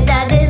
ஏதாவது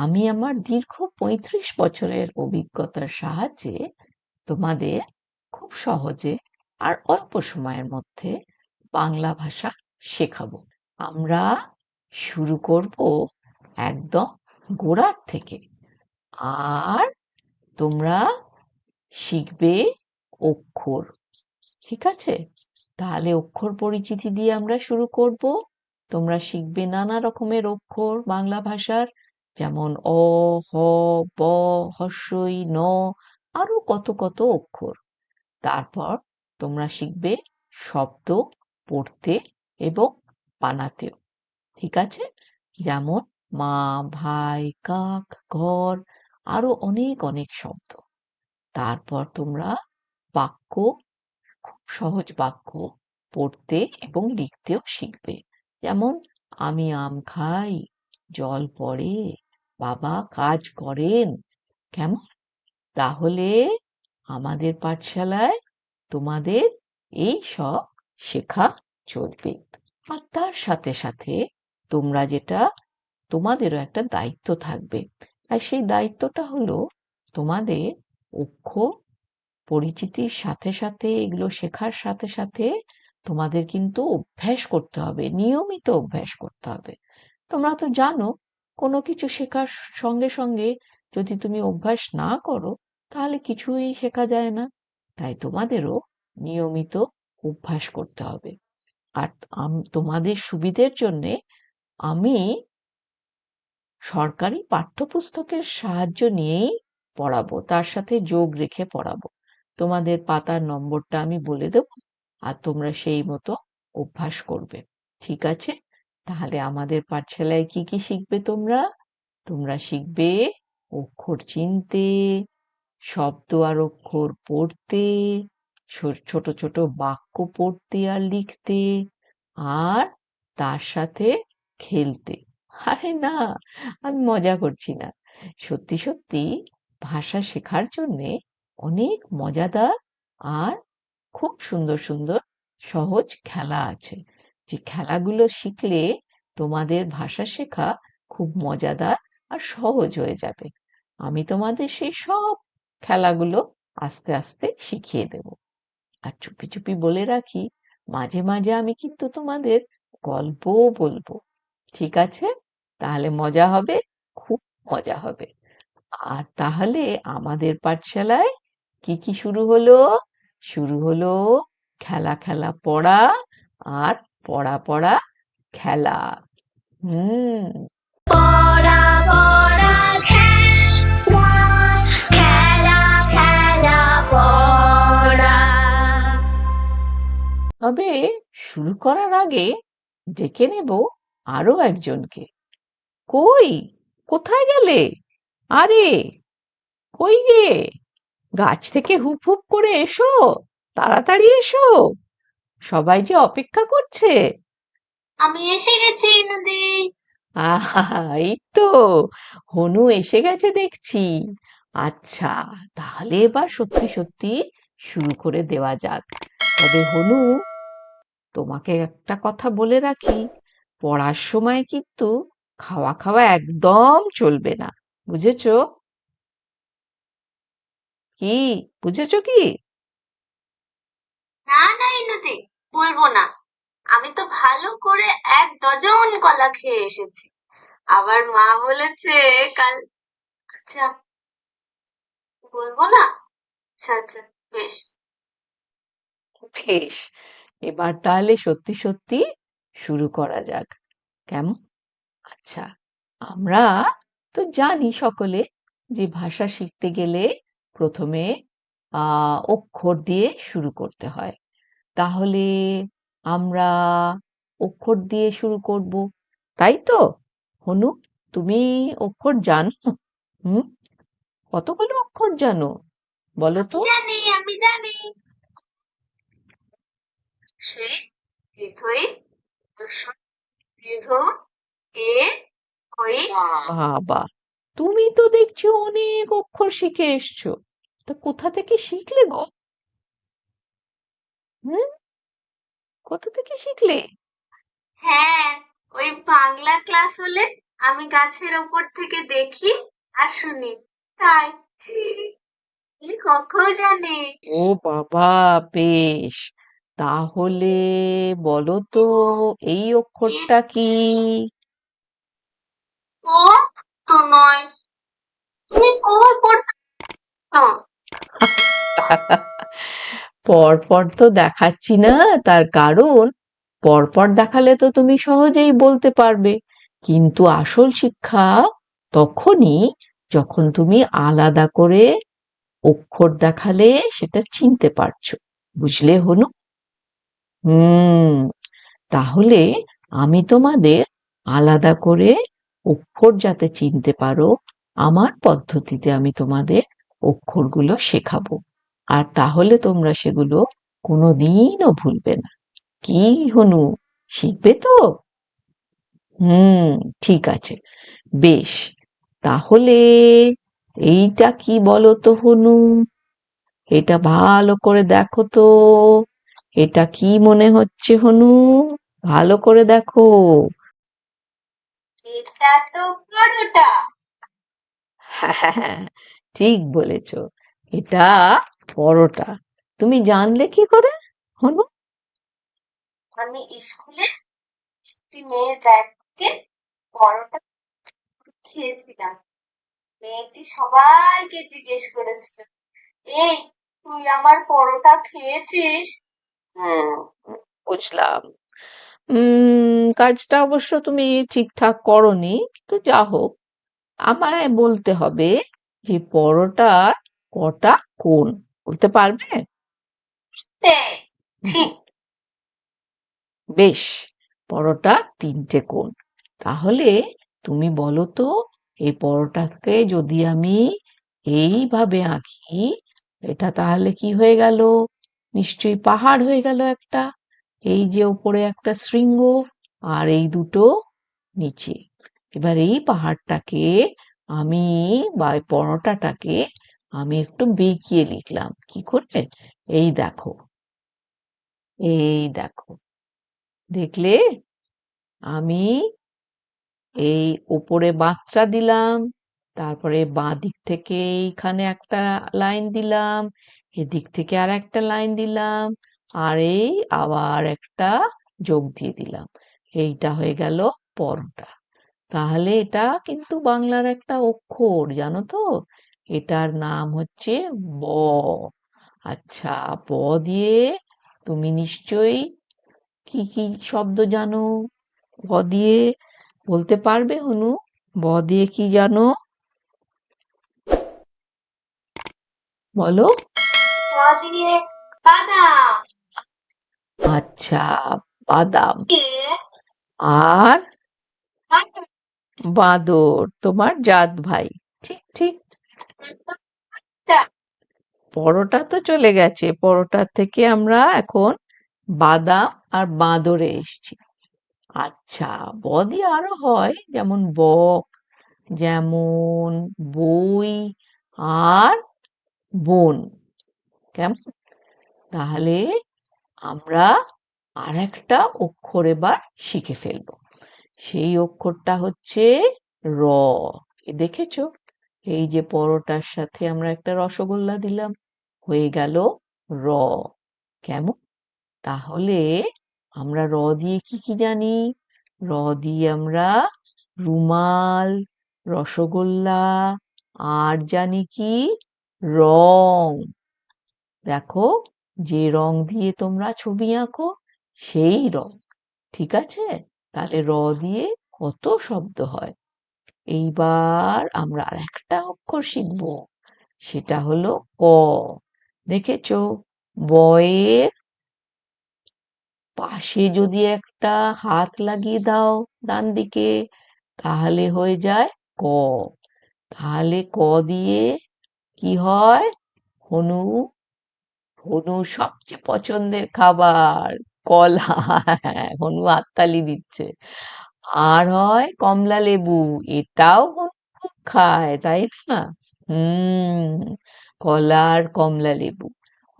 আমি আমার দীর্ঘ পঁয়ত্রিশ বছরের অভিজ্ঞতার সাহায্যে তোমাদের খুব সহজে আর অল্প সময়ের মধ্যে বাংলা ভাষা শেখাবো। আমরা শুরু করব একদম গোড়ার থেকে। আর তোমরা শিখবে অক্ষর, ঠিক আছে? তাহলে অক্ষর পরিচিতি দিয়ে আমরা শুরু করব। তোমরা শিখবে নানা রকমের অক্ষর বাংলা ভাষার। যেমন অ, হ, ব হস্যই ন, আরও কত কত অক্ষর। তারপর তোমরা শিখবে শব্দ পড়তে এবং বানাতেও, ঠিক আছে? যেমন মা, ভাই, কাক, ঘর, আরও অনেক অনেক শব্দ। তারপর তোমরা বাক্য, খুব সহজ বাক্য পড়তে এবং লিখতেও শিখবে। যেমন, আমি আম খাই, জল পড়ে বাবা কাজ করেন। কেমন? তাহলে আমাদের পাঠশালায় তোমাদের এই সব শেখা চলবে। আর তার সাথে সাথে তোমরা যেটা, তোমাদেরও একটা দায়িত্ব থাকবে। আর সেই দায়িত্বটা হলো তোমাদের অক্ষর পরিচিতির সাথে সাথে, এগুলো শেখার সাথে সাথে তোমাদের কিন্তু অভ্যাস করতে হবে, নিয়মিত অভ্যাস করতে হবে। তোমরা তো জানো কোনো কিছু শেখার সঙ্গে সঙ্গে যদি তুমি অভ্যাস না করো, তাহলে কিছুই শেখা যায় না। তাই তোমাদেরও নিয়মিত অভ্যাস করতে হবে। আর তোমাদের সুবিধের জন্যে আমি সরকারি পাঠ্যপুস্তকের সাহায্য নিয়েই পড়াবো, তার সাথে যোগ রেখে পড়াবো। তোমাদের পাতার নম্বরটা আমি বলে দেব, আর তোমরা সেই মতো অভ্যাস করবে। ঠিক আছে? তাহলে আমাদের পাঠশালায় কি কি শিখবে তোমরা? তোমরা শিখবে অক্ষর চিনতে, শব্দ আর অক্ষর পড়তে ছোট ছোট বাক্য পড়তে আর লিখতে, আর তার সাথে খেলতে। আরে না, আমি মজা করছি না। সত্যি সত্যি ভাষা শেখার জন্যে অনেক মজাদার আর খুব সুন্দর সুন্দর সহজ খেলা আছে। যে খেলাগুলো শিখলে তোমাদের ভাষা শেখা খুব মজাদার আর সহজ হয়ে যাবে। আমি তোমাদের সেই সব খেলাগুলো আস্তে আস্তে শিখিয়ে দেব। আর চুপি চুপি বলে রাখি, মাঝে মাঝে আমি কিন্তু তোমাদের গল্পও বলব। ঠিক আছে? তাহলে মজা হবে, খুব মজা হবে। আর তাহলে আমাদের পাঠশালায় কি কি শুরু হলো? শুরু হলো খেলা খেলা পড়া আর পড়া পড়া খেলা। হুম। পড়া পড়া খেলা খেলা খেলা পড়া। তবে শুরু করার আগে ডেকে নেব আরও একজনকে। কই? কোথায় গেলে? আরে কই গে? গাছ থেকে হুপ হুপ করে এসো তাড়াতাড়ি এসো। সবাই যে অপেক্ষা করছে। আমি এসে গেছি নদী। আহা এই তো। হনু এসে গেছে দেখছি। আচ্ছা তাহলে এবার সত্যি সত্যি শুরু করে দেওয়া যাক। তবে হনু তোমাকে একটা কথা বলে রাখি। পড়ার সময় কিন্তু খাওয়া খাওয়া একদম চলবে না বুঝেছ? কি বুঝেছ কি? না না বলব না। আমি তো ভালো করে এক ডজন কলা খেয়ে এসেছি। আবার মা বলেছে কাল আচ্ছা বলব না? আচ্ছা আচ্ছা বেশ। বেশ, এবার তাহলে সত্যি সত্যি শুরু করা যাক। কেমন? আচ্ছা আমরা তো জানি সকলে যে ভাষা শিখতে গেলে প্রথমে অক্ষর দিয়ে শুরু করতে হয়। তাহলে আমরা অক্ষর দিয়ে শুরু করব। তাই তো? হনু তুমি অক্ষর জানো? হুম? কতগুলো অক্ষর জানো? বলো তো। জানি আমি জানি। সে দীর্ঘই দীর্ঘ এ বাবা তুমি তো দেখছি অনেক অক্ষর শিখে এসছো। তা কোথা থেকে শিখলে গো? হুম? কোথা থেকে শিখলে? হ্যাঁ ওই বাংলা ক্লাস হলে আমি গাছের উপর থেকে দেখি আর শুনি তাই। এই কখন জানি? ও বাবা বেশ। তাহলে বলো তো এই অক্ষরটা কি? ক তো নয়। তুমি কই পড়তে পরপর তো দেখাচ্ছি না, তার কারণ পরপর দেখালে তো তুমি সহজেই বলতে পারবে। কিন্তু আসল শিক্ষা তখনই যখন তুমি আলাদা করে অক্ষর দেখালে সেটা চিনতে পারছ। বুঝলে হনু? হুম, তাহলে আমি তোমাদের আলাদা করে অক্ষর যাতে চিনতে পারো, আমার পদ্ধতিতে আমি তোমাদের অক্ষরগুলো শেখাবো। আর তাহলে তোমরা সেগুলো কোনোদিনও ভুলবে না। কি হনু শিখবে তো? হুম ঠিক আছে। বেশ তাহলে এইটা কি বলো তো হনু? এটা ভালো করে দেখো তো। এটা কি মনে হচ্ছে হনু? ভালো করে দেখো। এটা তো পরোটা হ্যাঁ ঠিক বলেছ। এটা পরোটা। তুমি জানলে কি করে হনু আমি স্কুলে একটি মেয়ের ব্যাগ থেকে পরোটা খেয়েছিলাম। মেয়েটি সবাইকে জিজ্ঞেস করেছিল এই তুই আমার পরোটা খেয়েছিস? হুম বুঝলাম। কাজটা অবশ্য তুমি ঠিকঠাক করনি কিন্তু যা হোক। আমায় বলতে হবে যে পরোটার কটা কোণ বলতে পারবে? ঠিক বেশ পরোটা তিনটে কোণ। তাহলে তুমি বলো তো এই পরোটাকে যদি আমি এইভাবে আঁকি এটা তাহলে কি হয়ে গেল? নিশ্চয়ই পাহাড় হয়ে গেল একটা। এই যে উপরে একটা শৃঙ্গ আর এই দুটো নিচে। এবার এই পাহাড়টাকে আমি বা এই পরোটাটাকে আমি একটু বেঁকিয়ে লিখলাম। কি করে এই দেখো। এই দেখো। দেখলে আমি এই উপরে বাঁকটা দিলাম, তারপরে বাঁ দিক থেকে এইখানে একটা লাইন দিলাম, এদিক থেকে আর একটা লাইন দিলাম, আর এই আবার একটা যোগ দিয়ে দিলাম। এইটা হয়ে গেল পরোটা। তাহলে এটা কিন্তু বাংলার একটা অক্ষর, জানো তো? এটার নাম হচ্ছে ব। আচ্ছা ব দিয়ে তুমি নিশ্চয়ই কি কি শব্দ জানো? ব দিয়ে বলতে পারবে হনু ব দিয়ে কি জানো? বলো। দিয়ে বাদাম। আচ্ছা বাদাম। আর। বাঁদর তোমার জাত ভাই। ঠিক ঠিক। পরোটা তো চলে গেছে। পরোটার থেকে আমরা এখন বাদাম আর বাঁদরে এসছি। আচ্ছা ব দিয়ে আরও হয়, যেমন বক, যেমন বই আর বোন। কেমন? তাহলে আমরা আর একটা অক্ষর এবার শিখে ফেলব। সেই অক্ষরটা হচ্ছে র। দেখেছ? এই যে পরোটার সাথে আমরা একটা রসগোল্লা দিলাম, হয়ে গেল র। কেমন? তাহলে আমরা র দিয়ে কি কি জানি? র দিয়ে আমরা রুমাল, রসগোল্লা, আর জানি কি? রং। দেখো, যে রং দিয়ে তোমরা ছবি আঁকো, সেই রং। ঠিক আছে? তাহলে র দিয়ে কত শব্দ হয়? এইবার আমরা আর একটা অক্ষর শিখব। সেটা হলো ক। দেখেছ? বয়ের পাশে যদি একটা হাত লাগিয়ে দাও ডান দিকে তাহলে হয়ে যায় ক। তাহলে ক দিয়ে কি হয়? হনু হনু সবচেয়ে পছন্দের খাবার কলা। হনু হাততালি দিচ্ছে। আর হয় কমলা লেবু, এটাও খুব খায়, তাই না? হুম, কলা আর কমলা লেবু।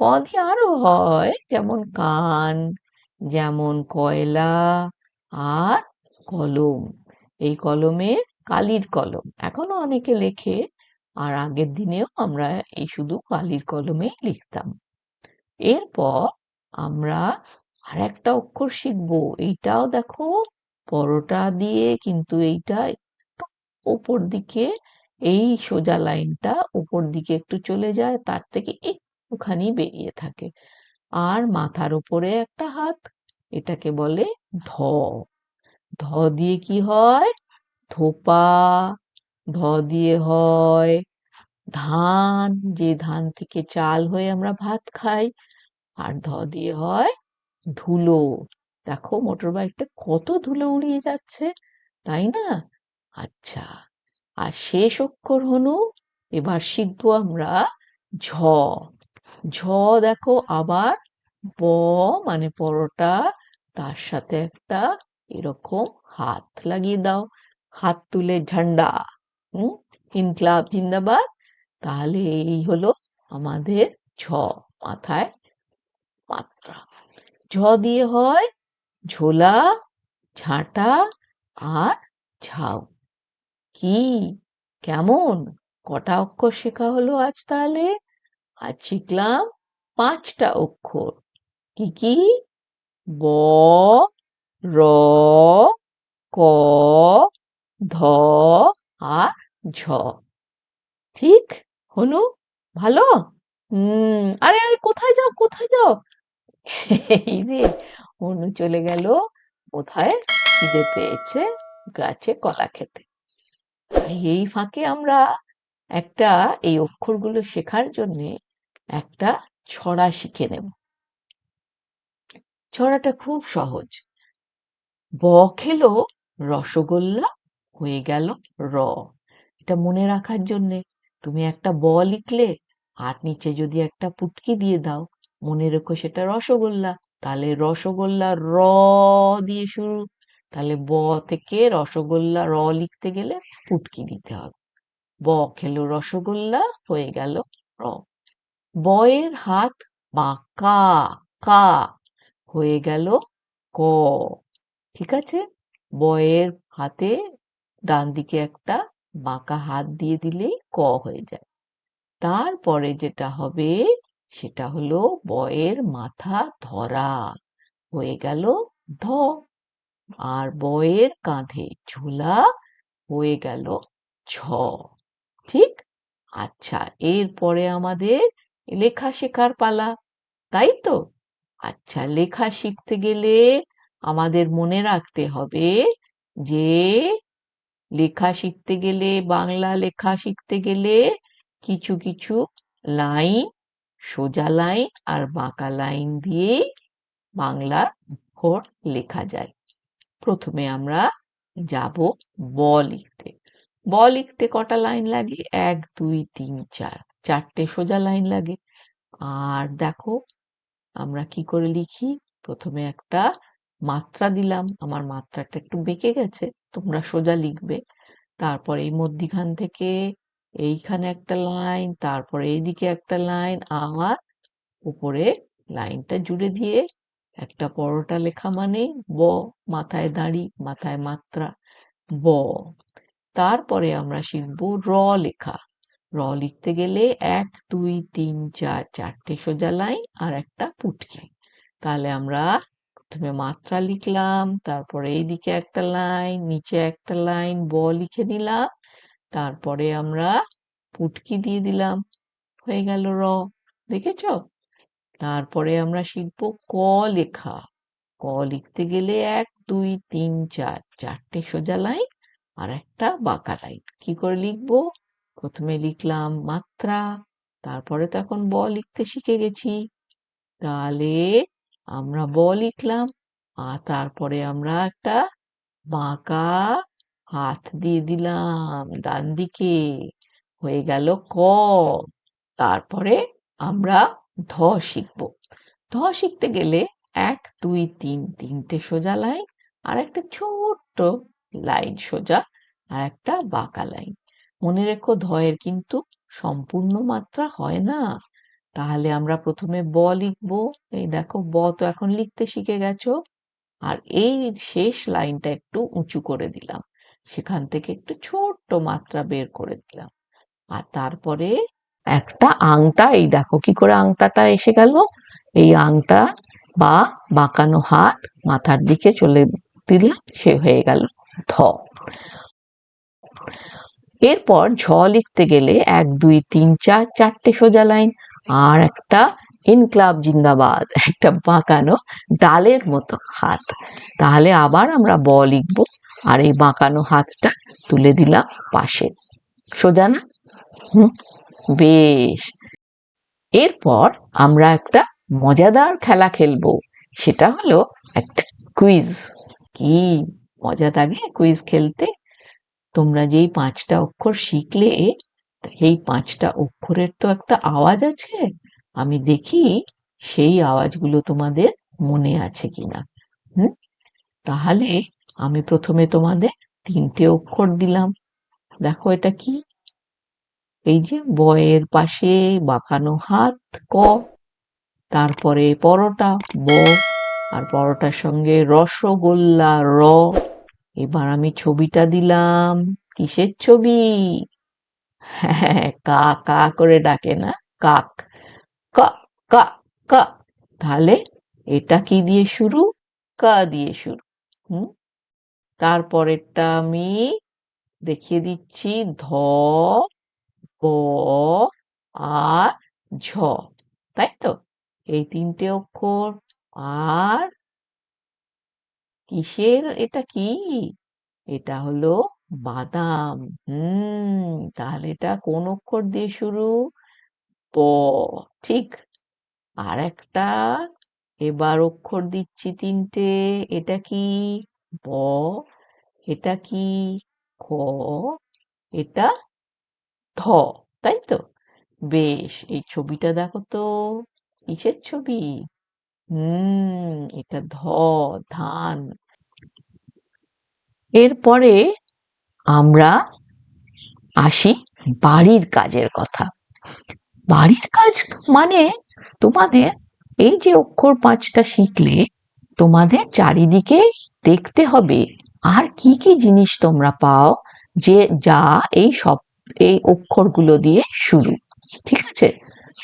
ক আরও হয় যেমন কান, যেমন কয়লা আর কলম। এই কলমে কালির কলম, এখনও অনেকে লেখে, আর আগের দিনেও আমরা এই শুধু কালির কলমেই লিখতাম। এরপর আমরা আর একটা অক্ষর শিখব, এইটাও দেখো পরোটা দিয়ে কিন্তু এইটা একটু ওপর দিকে, এই সোজা লাইনটা উপর দিকে একটু চলে যায়, তার থেকে একটুখানি বেরিয়ে থাকে। আর মাথার উপরে একটা হাত, এটাকে বলে ধ। ধ দিয়ে কি হয়? ধোপা। ধ দিয়ে হয় ধান, যে ধান থেকে চাল হয়ে আমরা ভাত খাই। আর ধ দিয়ে হয় ধুলো। দেখো মোটর বাইকটা কত ধুলো উড়িয়ে যাচ্ছে, তাই না? আচ্ছা আর শেষ অক্ষর হনু এবার শিখব আমরা ঝ। ঝ দেখো আবার ব মানে পরোটা, তার সাথে একটা এরকম হাত লাগিয়ে দাও, হাত তুলে ঝান্ডা, হুম? ইনকলাব জিন্দাবাদ। তাহলে এই হলো আমাদের ঝ, মাথায় মাত্রা। ঝ দিয়ে হয় ঝোলা, ঝাঁটা আর ঝাউ। কি? কেমন? কটা অক্ষর শেখা হলো আজ তাহলে? আজ শিখলাম পাঁচটা অক্ষর। কি কি? ব, র, ক, ধ, আর ঝ। ঠিক? হনু, ভালো? হুম, আরে আরে, কোথায় যাও কোথায় যাও? রে হনু চলে গেল। কোথায় খিদে পেয়েছে গাছে কলা খেতে। এই ফাঁকে আমরা একটা, এই অক্ষরগুলো শেখার জন্যে একটা ছড়া শিখে নেব। ছড়াটা খুব সহজ। ব খেলো, রসগোল্লা হয়ে গেল র। এটা মনে রাখার জন্যে তুমি একটা ব লিখলে আর নিচে যদি একটা পুটকি দিয়ে দাও, মনে রেখো সেটা রসগোল্লা। তাহলে রসগোল্লা র দিয়ে শুরু। তাহলে ব থেকে রসগোল্লা র লিখতে গেলে পুটকি দিতে হবে। ব খেলো রসগোল্লা, হয়ে গেল র। বয়ের হাত বাঁকা কা, হয়ে গেল ক। ঠিক আছে? বয়ের হাতে ডান দিকে একটা বাঁকা হাত দিয়ে দিলেই ক হয়ে যায়। তারপরে যেটা হবে সেটা হলো বয়ের মাথা ধরা। হয়ে গেল ধ। আর বয়ের কাঁধে ঝোলা হয়ে গেল ছ ঠিক? আচ্ছা এরপরে আমাদের লেখা শেখার পালা, তাই তো? আচ্ছা লেখা শিখতে গেলে আমাদের মনে রাখতে হবে যে লেখা শিখতে গেলে, বাংলা লেখা শিখতে গেলে কিছু কিছু লাইন সোজা লাইন আর বাঁকা লাইন দিয়ে বাংলা অক্ষর লেখা যায়। প্রথমে আমরা যাব ব লিখতে। ব লিখতে কটা লাইন লাগে? এক, দুই, তিন, চার। চারটে সোজা লাইন লাগে। আর দেখো, আমরা কি করে লিখি? প্রথমে একটা মাত্রা দিলাম। আমার মাত্রাটা একটু বেঁকে গেছে, তোমরা সোজা লিখবে। তারপরে এই মধ্যিখান থেকে এইখানে একটা লাইন, তারপরে এইদিকে একটা লাইন, আর উপরে লাইনটা জুড়ে দিয়ে একটা পরোটা লেখা মানে ব, মাথায় দাঁড়ি, মাথায় মাত্রা, ব। তারপরে আমরা শিখব র লেখা। র লিখতে গেলে এক, দুই, তিন, চার, চারটে সোজা লাইন আর একটা পুটকি। তাহলে আমরা প্রথমে মাত্রা লিখলাম, তারপরে এইদিকে একটা লাইন, নিচে একটা লাইন, ব লিখে নিলাম তারপরে আমরা পুটকি দিয়ে দিলাম। হয়ে গেল র, দেখেছ? তারপরে আমরা শিখব ক লেখা। ক লিখতে গেলে এক, দুই, তিন, চার, চারটে সোজা লাইন আর একটা বাঁকা লাইন। কি করে লিখব? প্রথমে লিখলাম মাত্রা, তারপরে তো এখন ব লিখতে শিখে গেছি। তাহলে আমরা ব লিখলাম আর তারপরে আমরা একটা বাঁকা হাত দিয়ে দিলাম, ডান দিকে হয়ে গেল ক তারপরে আমরা ধ শিখব। ধ শিখতে গেলে এক, দুই, তিন, তিনটে সোজা লাইন আর একটা ছোট্ট লাইন সোজা আর একটা বাঁকা লাইন। মনে রেখো ধয়ের কিন্তু সম্পূর্ণ মাত্রা হয় না। তাহলে আমরা প্রথমে ব লিখব। এই দেখো ব তো এখন লিখতে শিখে গেছো। আর এই শেষ লাইনটা একটু উঁচু করে দিলাম। সেখান থেকে একটু ছোট্ট মাত্রা বের করে দিলাম। আর তারপরে একটা আংটা, এই দেখো কি করে আংটাটা এসে গেল। এই আংটা বা বাঁকানো হাত মাথার দিকে চলে দিলাম, সে হয়ে গেল ধ। এরপর ঝ লিখতে গেলে এক, দুই, তিন, চার, চারটে সোজা লাইন আর একটা ইনক্লাব জিন্দাবাদ, একটা বাঁকানো ডালের মতো হাত। তাহলে আবার আমরা ব লিখব। আর এই বাঁকানো হাতটা তুলে দিলাম পাশে। সোজা না? হুম, বেশ। এরপর আমরা একটা মজাদার খেলা খেলব, সেটা হলো একটা কুইজ। কি মজা লাগে কুইজ খেলতে? তোমরা যেই পাঁচটা অক্ষর শিখলে এই পাঁচটা অক্ষরের তো একটা আওয়াজ আছে, আমি দেখি সেই আওয়াজগুলো তোমাদের মনে আছে কিনা। হুম, তাহলে আমি প্রথমে তোমাদের তিনটে অক্ষর দিলাম। দেখো এটা কি? এই যে বয়ের পাশে বাঁকানো হাত, ক, তারপরে পরোটা, ব, আর পরোটার সঙ্গে রসগোল্লা, র। এবার আমি ছবিটা দিলাম। কিসের ছবি? হ্যাঁ কা কা করে ডাকে না, কাক। ক ক ক। তাহলে এটা কি দিয়ে শুরু? কা দিয়ে শুরু। হুম? তারপরেরটা আমি দেখিয়ে দিচ্ছি, ধ প আর ঝ, তাই তো? এই তিনটে অক্ষর আর কিসের এটা কি? এটা হলো বাদাম। হুম, তাহলে এটা কোন অক্ষর দিয়ে শুরু? প, ঠিক। আর একটা এবার অক্ষর দিচ্ছি তিনটে, এটা কি? ব, এটা কি খ, এটা ধ তাই তো বেশ, এই ছবিটা দেখো তো, কিসের ছবি? হুম, এটা ধ, ধান। এরপরে আমরা আসি বাড়ির কাজের কথা। বাড়ির কাজ মানে তোমাদের এই যে অক্ষর পাঁচটা শিখলে তোমাদের চারিদিকে দেখতে হবে আর কি কি জিনিস তোমরা পাও যে যা এই সব, এই অক্ষরগুলো দিয়ে শুরু, ঠিক আছে?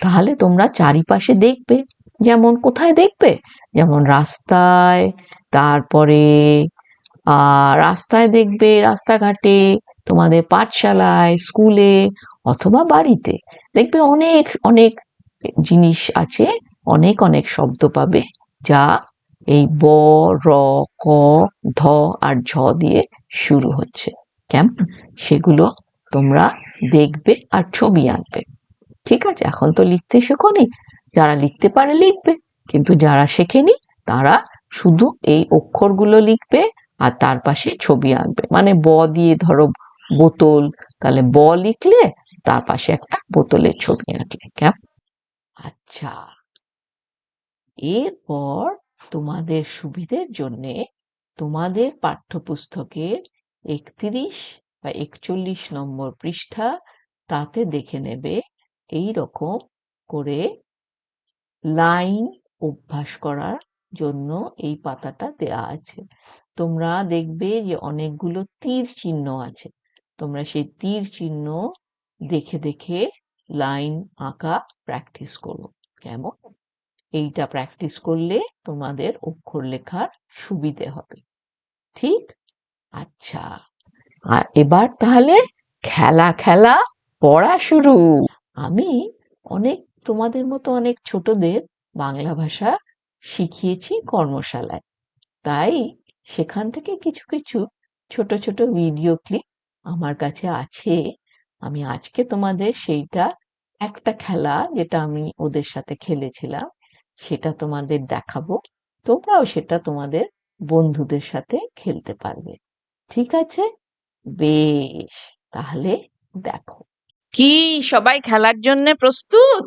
তাহলে তোমরা চারিপাশে দেখবে, যেমন কোথায় দেখবে? যেমন রাস্তায়, তারপরে রাস্তায় দেখবে রাস্তাঘাটে, তোমাদের পাঠশালায়, স্কুলে, অথবা বাড়িতে। দেখবে অনেক অনেক জিনিস আছে, অনেক অনেক শব্দ পাবে যা এই ব, র, ক, ধ আর ঝ দিয়ে শুরু হচ্ছে। কেমন? সেগুলো তোমরা দেখবে আর ছবি আঁকবে। ঠিক আছে? এখন তো লিখতে শেখোনি। যারা লিখতে পারে লিখবে। কিন্তু যারা শেখেনি, তারা শুধু এই অক্ষরগুলো লিখবে আর তার পাশে ছবি আঁকবে। মানে ব দিয়ে ধরো বোতল, তাহলে ব লিখলে তার পাশে একটা বোতলের ছবি আঁকলে। কেমন? আচ্ছা। এরপর তোমাদের সুবিধের জন্যে তোমাদের পাঠ্যপুস্তকের একত্রিশ বা একচল্লিশ নম্বর পৃষ্ঠা তাতে দেখে নেবে। এই রকম করে লাইন অভ্যাস করার জন্য এই পাতাটা দেয়া আছে। তোমরা দেখবে যে অনেকগুলো তীর চিহ্ন আছে। তোমরা সেই তীর চিহ্ন দেখে দেখে লাইন আঁকা প্র্যাকটিস করো। কেমন? এইটা প্র্যাকটিস করলে তোমাদের অক্ষর লেখার সুবিধে হবে। ঠিক? আচ্ছা। আর এবার তাহলে খেলা খেলা পড়া শুরু। আমি অনেক, তোমাদের মতো অনেক ছোটদের বাংলা ভাষা শিখিয়েছি কর্মশালায়। তাই সেখান থেকে কিছু কিছু ছোট ছোট ভিডিও ক্লিপ আমার কাছে আছে। আমি আজকে তোমাদের সেইটা একটা খেলা যেটা আমি ওদের সাথে খেলেছিলাম। সেটা তোমাদের দেখাবো তোমরাও সেটা তোমাদের বন্ধুদের সাথে খেলতে পারবে ঠিক আছে বেশ তাহলে দেখো কি সবাই খেলার জন্য প্রস্তুত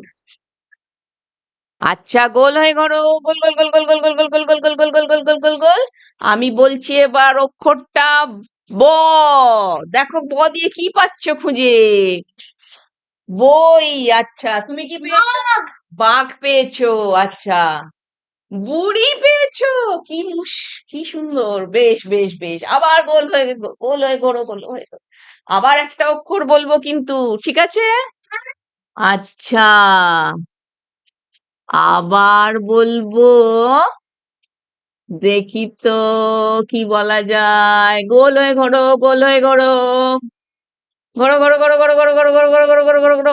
আচ্ছা গোল হয়ে গড়ো গোল গোল গোল গোল গোল গোল গোল গোল গোল গোল গোল গোল গোল গোল গোল গোল আমি বলছি এবার অক্ষরটা ব দেখো ব দিয়ে কি পাচ্ছ খুঁজে বই আচ্ছা তুমি কি পেয়েছ বাঘ পেয়েছ আচ্ছা বুড়ি পেয়েছ কি কি সুন্দর বেশ বেশ বেশ আবার গোল হয়ে গোল হয়ে গড়ো গোল হয়ে। আবার একটা অক্ষর বলব কিন্তু ঠিক আছে আচ্ছা আবার বলব দেখি তো কি বলা যায় গোল হয়ে ঘোরো গোল হয়ে ঘোরো ঘোরো ঘোরো ঘোরো ঘোরো ঘোরো ঘোরো ঘোরো ঘোরো ঘোরো ঘোরো ঘোরো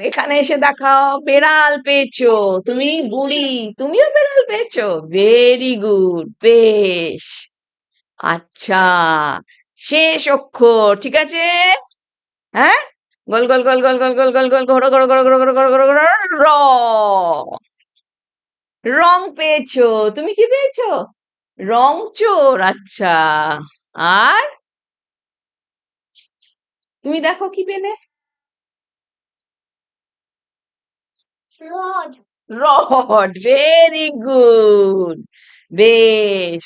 এখানে এসে দেখাও, বেড়াল পেয়েছ। তুমি বুড়ি, তুমিও বেড়াল পেয়েছ। ভেরি গুড বেশ। আচ্ছা শেষ অক্ষর, ঠিক আছে? হ্যাঁ? গোল গোল গোল গোল গোল গোল গোল গোল ঘোরো ঘোরো ঘোরো ঘোরো ঘোরো ঘোরো ঘোরো র। রং পেয়েছ, তুমি কি পেয়েছ? রং চোর আচ্ছা। আর? তুমি দেখো কি পেলে? রড রড ভেরি গুড বেশ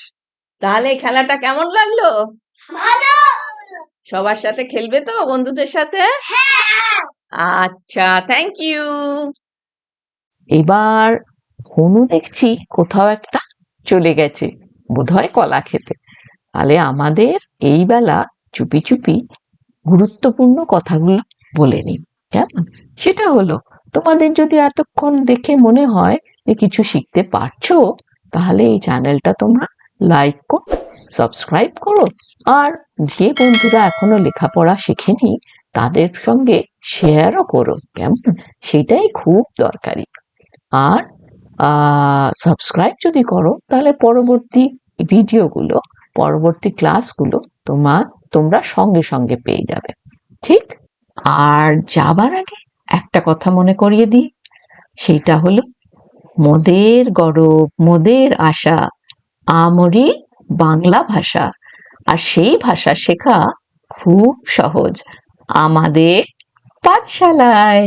তাহলে খেলাটা কেমন লাগল? সবার সাথে খেলবে তো বন্ধুদের সাথে? আচ্ছা থ্যাংক ইউ এবার হনু দেখছি কোথাও একটা চলে গেছে বোধহয় কলা খেতে। তাহলে আমাদের এই বেলা চুপি চুপি গুরুত্বপূর্ণ কথাগুলো বলে নিই কেমন? সেটা হলো তোমাদের যদি এতক্ষণ দেখে মনে হয় যে কিছু শিখতে পারছ, তাহলে এই চ্যানেলটা তোমরা লাইক করো, সাবস্ক্রাইব করো। আর যে বন্ধুরা এখনও লেখাপড়া শেখেনি, তাদের সঙ্গে শেয়ারও করো, কেমন? সেটাই খুব দরকারি। আর সাবস্ক্রাইব যদি করো, তাহলে পরবর্তী ভিডিওগুলো, পরবর্তী ক্লাসগুলো তোমার, তোমরা সঙ্গে সঙ্গে পেয়ে যাবে। ঠিক? আর যাবার আগে একটা কথা মনে করিয়ে দিই। সেইটা হলো, মোদের গরব, মোদের আশা, আমরি বাংলা ভাষা। আর সেই ভাষা শেখা খুব সহজ। আমাদের পাঠশালায়।